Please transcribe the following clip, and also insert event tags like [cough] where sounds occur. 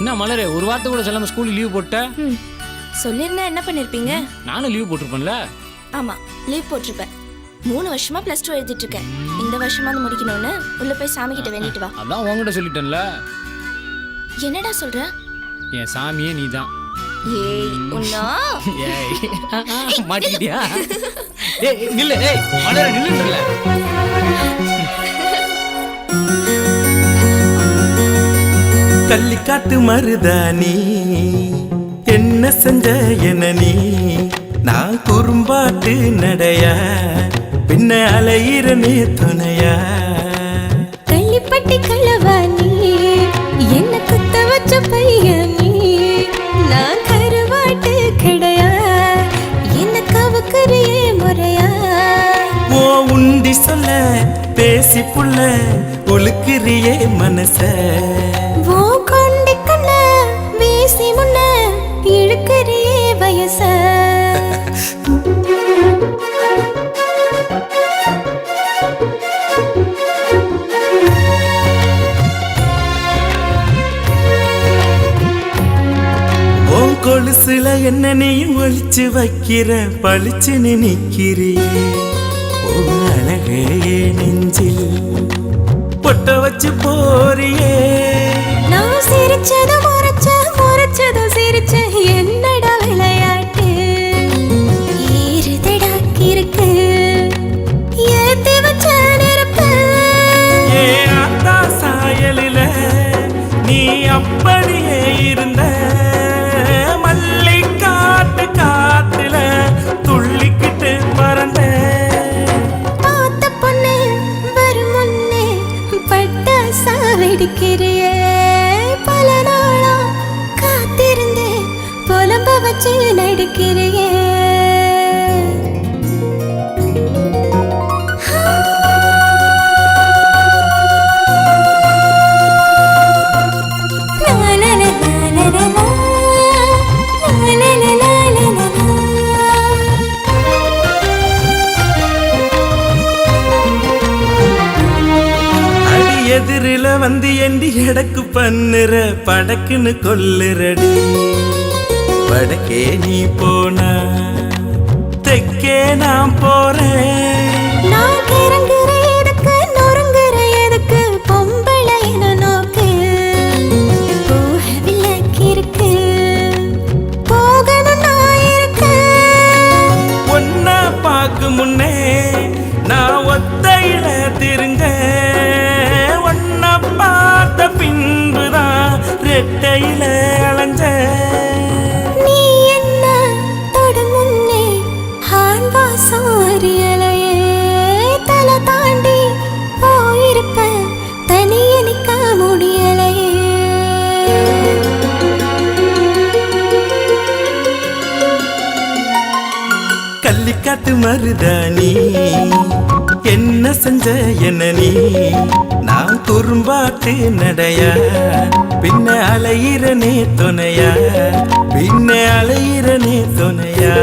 என்ன மலரே ஒரு வாரத்தை கூட சொல்லாம ஸ்கூலுக்கு லீவ் போட்ட? ம். சொல்லியிருந்தா என்ன பண்ணிருப்பீங்க? நானும் லீவ் போட்டிருப்பேன்ல. ஆமா லீவ் போட்டிருப்பேன். மூணு வருஷமா ப்ளஸ் டூ எழுதிட்டு இருக்கேன் இந்த வருஷமாவது முடிக்கணும்னு உள்ள போய் சாமி கிட்ட வேண்டிட்டு வா. அதான் உங்ககிட்ட சொல்லிட்டேன்ல. என்னடா சொல்ற? என் சாமியே நீ தான் ஏய் உன்னா? [laughs] ஏய். [laughs] மாட்டிக்கிட்டியா? ஏய் நில்லு ஏய். மலரே நில்லுன்றல. கள்ளிக்காட்டு மருதாணி. என்ன செஞ்ச என நீ? நான் குறும்பாட்டு நடையா? பின்ன அலையிறனே துணையா? கள்ளிப்பட்டி கள்ளவாணி என்ன குத்த வச்ச பையன். நான் கருவாட்டு கிடையா? என்ன கவுக்குறியே முறையா? ஓ உண்டி சொல்ல பேசி புள்ள ஒழுக்குறியே மனச. பேசி முன்ன இழுக்கிறியே வயச. கொலுசுல என்ன நீ ஒழிச்சு வைக்கிற பளிச்சுன்னு நினைக்கிறே? அழகே நெஞ்சில் பொட்ட வச்சு போறியே. பட்டாசா பல நாளா காத்திருந்தேன். புலம்ப வச்சு எதிரில வந்து எண்டி எடக்கு பண்ணுற படக்குன்னு கொல்லுறடி. வடக்கே நீ போனா தெக்கே நான் போறேன். முன்னே நான் ஒத்தையில திருங்க. காட்டு மருதாணி. என்ன செஞ்ச என்ன நீ? நான் குறும்பாட்டு நடையா? பின்ன அலையிறனே துணையா? பின்ன அலையிறனே துணையா?